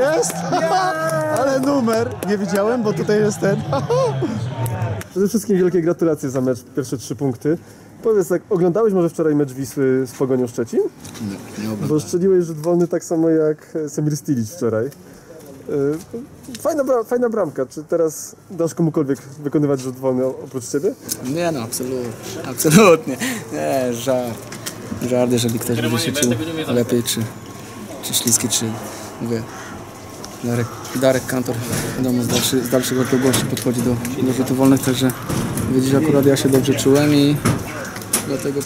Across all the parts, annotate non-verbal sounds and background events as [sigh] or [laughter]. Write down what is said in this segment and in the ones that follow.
Jest! Ale numer! Nie widziałem, bo tutaj jest ten. Przede wszystkim wielkie gratulacje za mecz, pierwsze trzy punkty. Powiedz tak, oglądałeś może wczoraj mecz Wisły z Pogonią Szczecin? Nie, nie Bo strzeliłeś rzut wolny tak samo jak Semir Stilic wczoraj. Yy, Fajna, bra- fajna bramka. Czy teraz dasz komukolwiek wykonywać rzut wolny oprócz ciebie? Nie no, absolutnie. Absolutnie. Nie, żart. Żart, jeżeli ktoś będzie się czuł lepiej, czy, czy śliski, czy mówię. Darek, Darek Kantor wiadomo, z, dalszy, z dalszych odległości podchodzi do, do rzutów wolnych, także widzisz, akurat ja się dobrze czułem i dlatego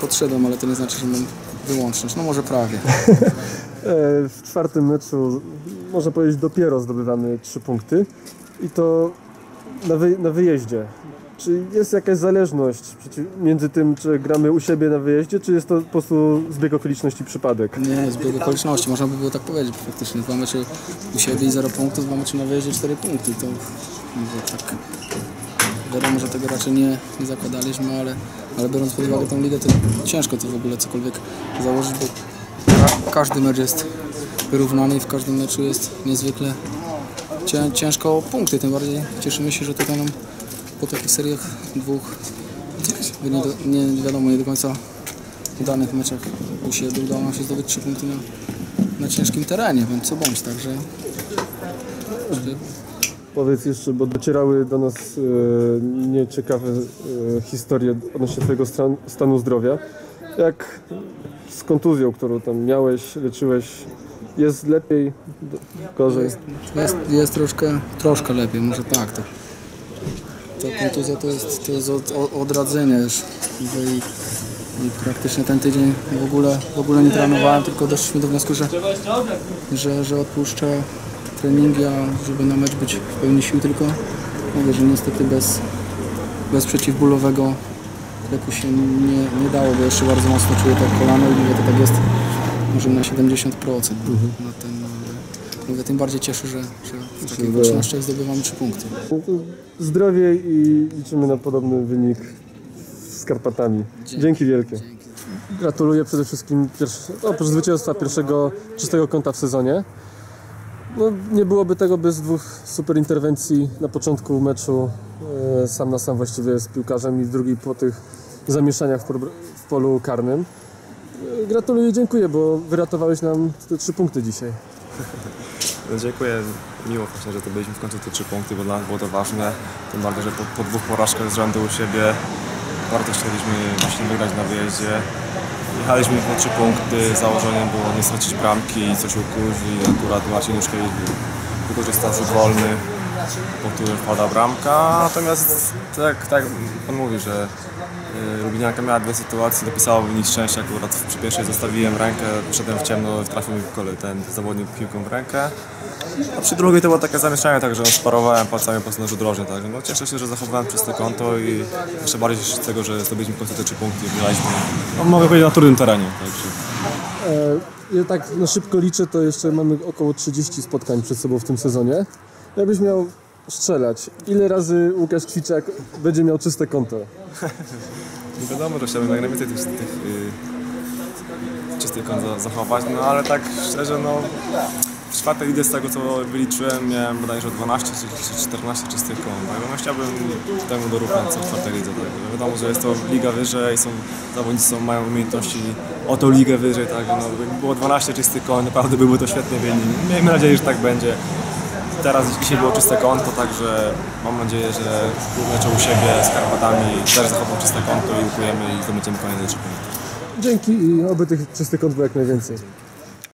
podszedłem, ale to nie znaczy, że mam wyłączność. No może prawie. [laughs] E, W czwartym meczu, można powiedzieć, dopiero zdobywamy trzy punkty i to na, wy, na wyjeździe. Czy jest jakaś zależność między tym, czy gramy u siebie na wyjeździe, czy jest to po prostu zbieg okoliczności, przypadek? Nie, zbieg okoliczności, można by było tak powiedzieć faktycznie. Dwa mecze u siebie i 0 punktów, dwa mecze na wyjeździe 4 punkty. To mówię, tak. Wiadomo, że tego raczej nie, nie zakładaliśmy, ale, ale biorąc pod uwagę tą ligę, to ciężko to w ogóle cokolwiek założyć, bo ka- każdy mecz jest wyrównany i w każdym meczu jest niezwykle cię, ciężko o punkty. Tym bardziej cieszymy się, że tutaj nam po takich seriach dwóch, nie, do, nie, wiadomo, nie do końca udanych meczach u siebie udało nam się zdobyć trzy punkty na, na ciężkim terenie, więc co bądź, także Powiedz jeszcze, bo docierały do nas e, nieciekawe e, historie odnośnie Twojego stan, stanu zdrowia. Jak z kontuzją, którą tam miałeś, leczyłeś, jest lepiej, gorzej? jest, jest troszkę, troszkę lepiej, może tak. To, to kontuzja to jest, to jest od, od- odradzenie już. I, I praktycznie ten tydzień w ogóle, w ogóle nie trenowałem, tylko doszliśmy do wniosku, że, że, że odpuszczę treningi, a żeby na mecz być w pełni sił, tylko mówię, że niestety bez, bez przeciwbólowego leku się nie, nie dało, bo jeszcze bardzo mocno czuję to kolano i mówię, to tak jest może na 70% na ten, mówię, tym bardziej cieszę, że, że w takich okolicznościach zdobywamy trzy punkty. No to Zdrowie i liczymy na podobny wynik z Karpatami. Dzięki, wielkie. Gratuluję przede wszystkim pierwszy, oprócz zwycięstwa pierwszego czystego kąta w sezonie. No, nie byłoby tego bez dwóch super interwencji na początku meczu e, sam na sam właściwie z piłkarzem i w drugiej po tych zamieszaniach w polu karnym. E, Gratuluję i dziękuję, bo wyratowałeś nam te trzy punkty dzisiaj. [laughs] No, dziękuję. Miło właśnie, że to byliśmy w końcu te trzy punkty, bo dla nas było to ważne. Tym bardziej, że po, po dwóch porażkach z rzędu u siebie warto chcieliśmy właśnie wygrać na wyjeździe. Jechaliśmy po trzy punkty, założeniem było nie stracić bramki i coś ukuć i akurat Marcin Juszkiewicz wykorzystał rzut wolny, po którym wpada bramka. Natomiast tak, tak Pan mówi, że Lubinianka miała dwie sytuacje, dopisało wynik szczęścia. Akurat przy pierwszej zostawiłem rękę, wszedłem w ciemno, trafił mi kole- ten zawodnik piłką w rękę. A przy drugiej to było takie zamieszanie, także no, sparowałem palcami po rzut rożny, także no, cieszę się, że zachowałem czyste konto i jeszcze bardziej się z tego, że zdobyliśmy w końcu te trzy punkty graliśmy, no, mogę powiedzieć, na trudnym terenie. Także. E, Ja tak na szybko liczę, to jeszcze mamy około 30 spotkań przed sobą w tym sezonie. Jakbyś miał strzelać, ile razy Łukasz Kwiczak będzie miał czyste konto? [laughs] Nie wiadomo, że chciałbym jak najwięcej tych, tych y, czystych za- zachować, no ale tak szczerze, no w czwartej lidze z tego co wyliczyłem miałem bodajże 12 czy, czy 14 czystych kąt, także no chciałbym temu dorównać co w czwartej lidze, tak. Wiadomo, że jest to liga wyżej, są zawodnicy są, mają umiejętności o tą ligę wyżej, tak, no było 12 czystych kąt, naprawdę byłby to świetny wynik. Miejmy nadzieję, że tak będzie. Teraz dzisiaj było czyste konto, także mam nadzieję, że mecze u siebie z Karpatami też zachowam czyste konto i ukujemy i zdobędziemy kolejne trzy. Dzięki i oby tych czystych kont było jak najwięcej.